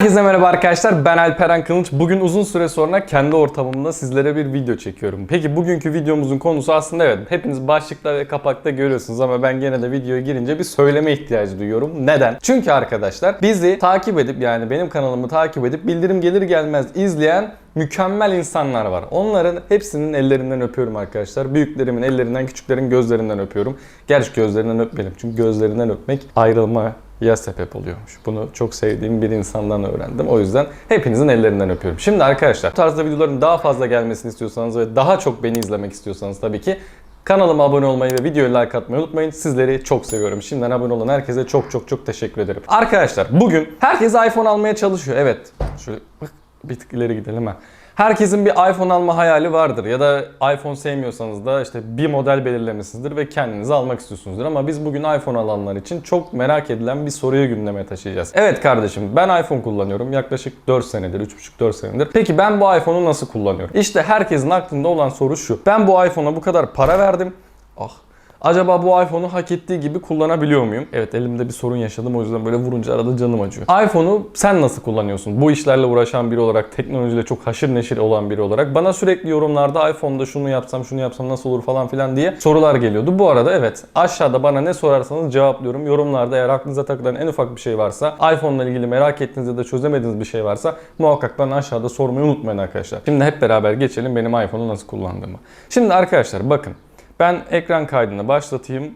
Herkese merhaba arkadaşlar ben Alperen Kılıç. Bugün uzun süre sonra kendi ortamımda sizlere bir video çekiyorum. Peki bugünkü videomuzun konusu aslında evet hepiniz başlıkta ve kapakta görüyorsunuz ama ben gene de videoya girince bir söyleme ihtiyacı duyuyorum. Neden? Çünkü arkadaşlar bizi takip edip yani benim kanalımı takip edip bildirim gelir gelmez izleyen mükemmel insanlar var. Onların hepsinin ellerinden öpüyorum arkadaşlar. Büyüklerimin ellerinden, küçüklerin gözlerinden öpüyorum. Gerçi gözlerinden öpmeyelim çünkü gözlerinden öpmek ayrılma ya sebep oluyormuş. Bunu çok sevdiğim bir insandan öğrendim. O yüzden hepinizin ellerinden öpüyorum. Şimdi arkadaşlar bu tarzda videoların daha fazla gelmesini istiyorsanız ve daha çok beni izlemek istiyorsanız tabii ki kanalıma abone olmayı ve videoyu like atmayı unutmayın. Sizleri çok seviyorum. Şimdiden abone olan herkese çok çok çok teşekkür ederim. Arkadaşlar bugün herkes iPhone almaya çalışıyor. Evet. Şöyle bir tık ileri gidelim ha. Herkesin bir iPhone alma hayali vardır ya da iPhone sevmiyorsanız da işte bir model belirlemişsinizdir ve kendinize almak istiyorsunuzdur. Ama biz bugün iPhone alanlar için çok merak edilen bir soruyu gündeme taşıyacağız. Evet kardeşim ben iPhone kullanıyorum yaklaşık 4 senedir, 3,5-4 senedir. Peki ben bu iPhone'u nasıl kullanıyorum? İşte herkesin aklında olan soru şu. Ben bu iPhone'a bu kadar para verdim. Ah Acaba bu iPhone'u hak ettiği gibi kullanabiliyor muyum? Evet elimde bir sorun yaşadım o yüzden böyle vurunca arada canım acıyor. iPhone'u sen nasıl kullanıyorsun? Bu işlerle uğraşan biri olarak, teknolojiyle çok haşır neşir olan biri olarak bana sürekli yorumlarda iPhone'da şunu yapsam, şunu yapsam nasıl olur falan filan diye sorular geliyordu. Bu arada evet aşağıda bana ne sorarsanız cevaplıyorum. Yorumlarda eğer aklınıza takılan en ufak bir şey varsa, iPhone ile ilgili merak ettiğiniz ya da çözemediğiniz bir şey varsa muhakkak bana aşağıda sormayı unutmayın arkadaşlar. Şimdi hep beraber geçelim benim iPhone'u nasıl kullandığımı. Şimdi arkadaşlar bakın ben ekran kaydını başlatayım.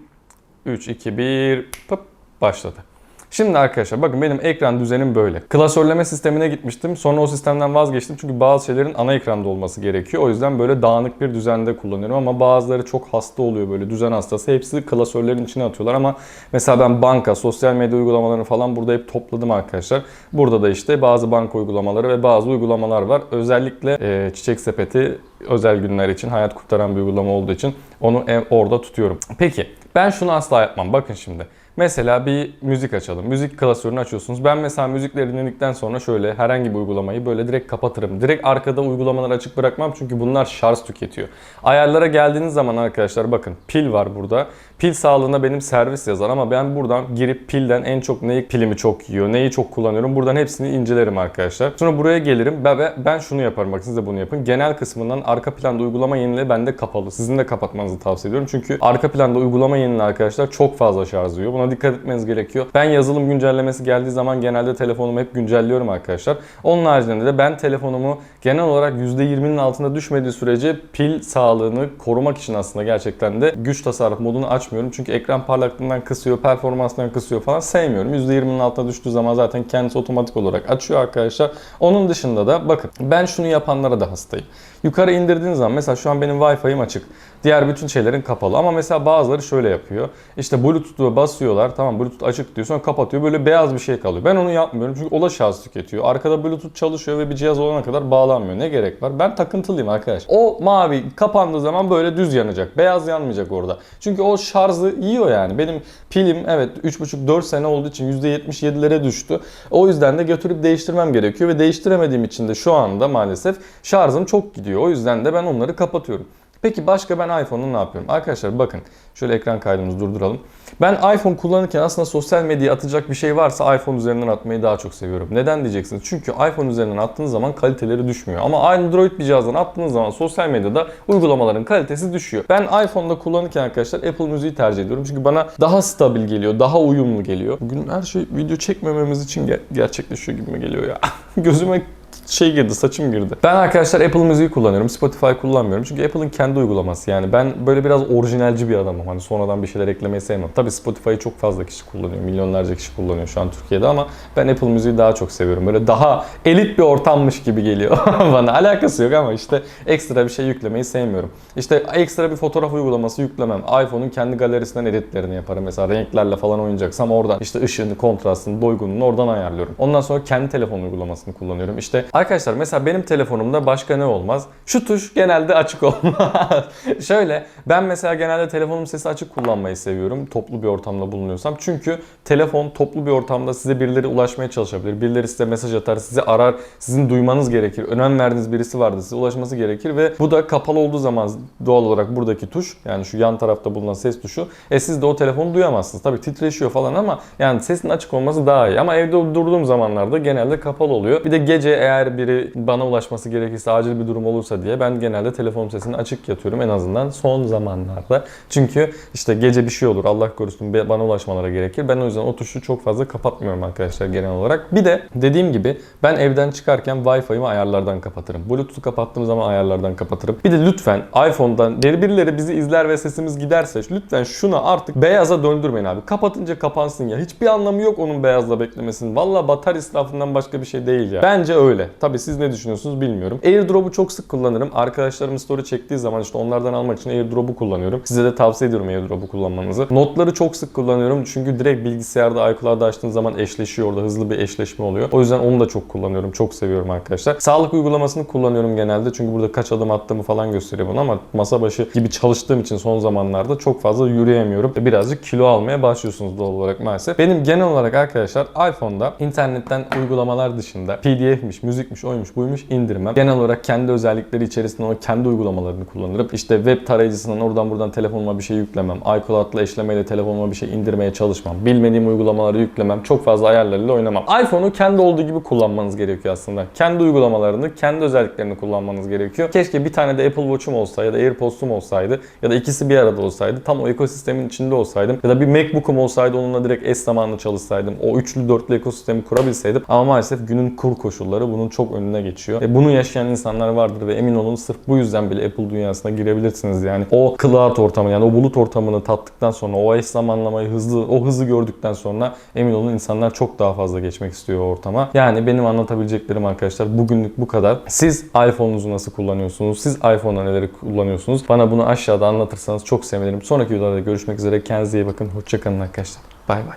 3, 2, 1, pıp başladı. Şimdi arkadaşlar bakın benim ekran düzenim böyle. Klasörleme sistemine gitmiştim. Sonra o sistemden vazgeçtim. Çünkü bazı şeylerin ana ekranda olması gerekiyor. O yüzden böyle dağınık bir düzende kullanıyorum. Ama bazıları çok hasta oluyor böyle düzen hastası. Hepsi klasörlerin içine atıyorlar ama mesela ben banka, sosyal medya uygulamalarını falan burada hep topladım arkadaşlar. Burada da işte bazı banka uygulamaları ve bazı uygulamalar var. Özellikle e, çiçek sepeti özel günler için hayat kurtaran bir uygulama olduğu için onu en- orada tutuyorum. Peki ben şunu asla yapmam. Bakın şimdi. Mesela bir müzik açalım. Müzik klasörünü açıyorsunuz. Ben mesela müzikleri dinledikten sonra şöyle herhangi bir uygulamayı böyle direkt kapatırım. Direkt arkada uygulamaları açık bırakmam çünkü bunlar şarj tüketiyor. Ayarlara geldiğiniz zaman arkadaşlar bakın pil var burada. Pil sağlığına benim servis yazar ama ben buradan girip pilden en çok neyi pilimi çok yiyor, neyi çok kullanıyorum. Buradan hepsini incelerim arkadaşlar. Sonra buraya gelirim ben- ben şunu yaparım bak siz de bunu yapın. Genel kısmından arka planda uygulama yenile bende kapalı. Sizin de kapatmanızı tavsiye ediyorum. Çünkü arka planda uygulama yenile arkadaşlar çok fazla şarj yiyor. Buna dikkat etmeniz gerekiyor. Ben yazılım güncellemesi geldiği zaman genelde telefonumu hep güncelliyorum arkadaşlar. Onun haricinde de ben telefonumu genel olarak %20'nin altında düşmediği sürece pil sağlığını korumak için aslında gerçekten de güç tasarruf modunu açmıyorum. Çünkü ekran parlaklığından kısıyor, performansından kısıyor falan sevmiyorum. %20'nin altına düştüğü zaman zaten kendisi otomatik olarak açıyor arkadaşlar. Onun dışında da bakın ben şunu yapanlara da hastayım. Yukarı indirdiğiniz zaman mesela şu an benim Wi-Fi'm açık. Diğer bütün şeylerin kapalı ama mesela bazıları şöyle yapıyor. İşte Bluetooth'u basıyorlar tamam Bluetooth açık diyor sonra kapatıyor böyle beyaz bir şey kalıyor. Ben onu yapmıyorum çünkü o da şarj tüketiyor. Arkada Bluetooth çalışıyor ve bir cihaz olana kadar bağlanmıyor. Ne gerek var? Ben takıntılıyım arkadaş. O mavi kapandığı zaman böyle düz yanacak. Beyaz yanmayacak orada. Çünkü o şarjı yiyor yani. Benim pilim evet 3,5-4 sene olduğu için %77'lere düştü. O yüzden de götürüp değiştirmem gerekiyor ve değiştiremediğim için de şu anda maalesef şarjım çok gidiyor. O yüzden de ben onları kapatıyorum. Peki başka ben iPhone'u ne yapıyorum? Arkadaşlar bakın şöyle ekran kaydımızı durduralım. Ben iPhone kullanırken aslında sosyal medyaya atacak bir şey varsa iPhone üzerinden atmayı daha çok seviyorum. Neden diyeceksiniz? Çünkü iPhone üzerinden attığınız zaman kaliteleri düşmüyor. Ama Android bir cihazdan attığınız zaman sosyal medyada uygulamaların kalitesi düşüyor. Ben iPhone'da kullanırken arkadaşlar Apple Müziği tercih ediyorum. Çünkü bana daha stabil geliyor, daha uyumlu geliyor. Bugün her şey video çekmememiz için ger- gerçekleşiyor gibi mi geliyor ya? Gözüme şey girdi, saçım girdi. Ben arkadaşlar Apple Müziği kullanıyorum. Spotify kullanmıyorum. Çünkü Apple'ın kendi uygulaması yani. Ben böyle biraz orijinalci bir adamım. Hani sonradan bir şeyler eklemeyi sevmem. Tabii Spotify'ı çok fazla kişi kullanıyor. Milyonlarca kişi kullanıyor şu an Türkiye'de ama ben Apple Müziği daha çok seviyorum. Böyle daha elit bir ortammış gibi geliyor bana. Alakası yok ama işte ekstra bir şey yüklemeyi sevmiyorum. İşte ekstra bir fotoğraf uygulaması yüklemem. iPhone'un kendi galerisinden editlerini yaparım. Mesela renklerle falan oynayacaksam oradan işte ışığını, kontrastını, doygunluğunu oradan ayarlıyorum. Ondan sonra kendi telefon uygulamasını kullanıyorum. İşte Arkadaşlar mesela benim telefonumda başka ne olmaz? Şu tuş genelde açık olmaz. Şöyle ben mesela genelde telefonum sesi açık kullanmayı seviyorum. Toplu bir ortamda bulunuyorsam. Çünkü telefon toplu bir ortamda size birileri ulaşmaya çalışabilir. Birileri size mesaj atar, sizi arar. Sizin duymanız gerekir. Önem verdiğiniz birisi vardır. Size ulaşması gerekir ve bu da kapalı olduğu zaman doğal olarak buradaki tuş yani şu yan tarafta bulunan ses tuşu e siz de o telefonu duyamazsınız. Tabii titreşiyor falan ama yani sesin açık olması daha iyi. Ama evde durduğum zamanlarda genelde kapalı oluyor. Bir de gece eğer biri bana ulaşması gerekirse acil bir durum olursa diye ben genelde telefon sesini açık yatıyorum en azından son zamanlarda. Çünkü işte gece bir şey olur Allah korusun bana ulaşmaları gerekir. Ben o yüzden o tuşu çok fazla kapatmıyorum arkadaşlar genel olarak. Bir de dediğim gibi ben evden çıkarken Wi-Fi'mi ayarlardan kapatırım. Bluetooth'u kapattığım zaman ayarlardan kapatırım. Bir de lütfen iPhone'dan birileri bizi izler ve sesimiz giderse lütfen şunu artık beyaza döndürmeyin abi. Kapatınca kapansın ya. Hiçbir anlamı yok onun beyazla beklemesinin. Valla batar israfından başka bir şey değil ya. Bence öyle. Tabi siz ne düşünüyorsunuz bilmiyorum. AirDrop'u çok sık kullanırım. Arkadaşlarım story çektiği zaman işte onlardan almak için AirDrop'u kullanıyorum. Size de tavsiye ediyorum AirDrop'u kullanmanızı. Notları çok sık kullanıyorum. Çünkü direkt bilgisayarda iCloud'da açtığınız zaman eşleşiyor orada. Hızlı bir eşleşme oluyor. O yüzden onu da çok kullanıyorum. Çok seviyorum arkadaşlar. Sağlık uygulamasını kullanıyorum genelde. Çünkü burada kaç adım attığımı falan gösteriyor bana ama masa başı gibi çalıştığım için son zamanlarda çok fazla yürüyemiyorum. Ve birazcık kilo almaya başlıyorsunuz doğal olarak maalesef. Benim genel olarak arkadaşlar iPhone'da internetten uygulamalar dışında PDF'miş, müzikmiş, oymuş, buymuş indirmem. Genel olarak kendi özellikleri içerisinde o kendi uygulamalarını kullanırım. İşte web tarayıcısından oradan buradan telefonuma bir şey yüklemem. iCloud'la eşlemeyle telefonuma bir şey indirmeye çalışmam. Bilmediğim uygulamaları yüklemem. Çok fazla ayarlarıyla oynamam. iPhone'u kendi olduğu gibi kullanmanız gerekiyor aslında. Kendi uygulamalarını, kendi özelliklerini kullanmanız gerekiyor. Keşke bir tane de Apple Watch'um olsaydı ya da AirPods'um olsaydı ya da ikisi bir arada olsaydı. Tam o ekosistemin içinde olsaydım. Ya da bir MacBook'um olsaydı onunla direkt eş zamanlı çalışsaydım. O üçlü dörtlü ekosistemi kurabilseydim. Ama maalesef günün kur koşulları bunun çok önüne geçiyor. E bunu yaşayan insanlar vardır ve emin olun sırf bu yüzden bile Apple dünyasına girebilirsiniz yani. O cloud ortamı yani o bulut ortamını tattıktan sonra o eş zamanlamayı hızlı o hızı gördükten sonra emin olun insanlar çok daha fazla geçmek istiyor ortama. Yani benim anlatabileceklerim arkadaşlar bugünlük bu kadar. Siz iPhone'unuzu nasıl kullanıyorsunuz? Siz iPhone'da neleri kullanıyorsunuz? Bana bunu aşağıda anlatırsanız çok sevinirim. Sonraki videolarda görüşmek üzere. Kendinize iyi bakın. Hoşçakalın arkadaşlar. Bay bay.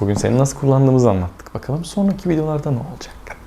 Bugün seni nasıl kullandığımızı anlattık. Bakalım sonraki videolarda ne olacak?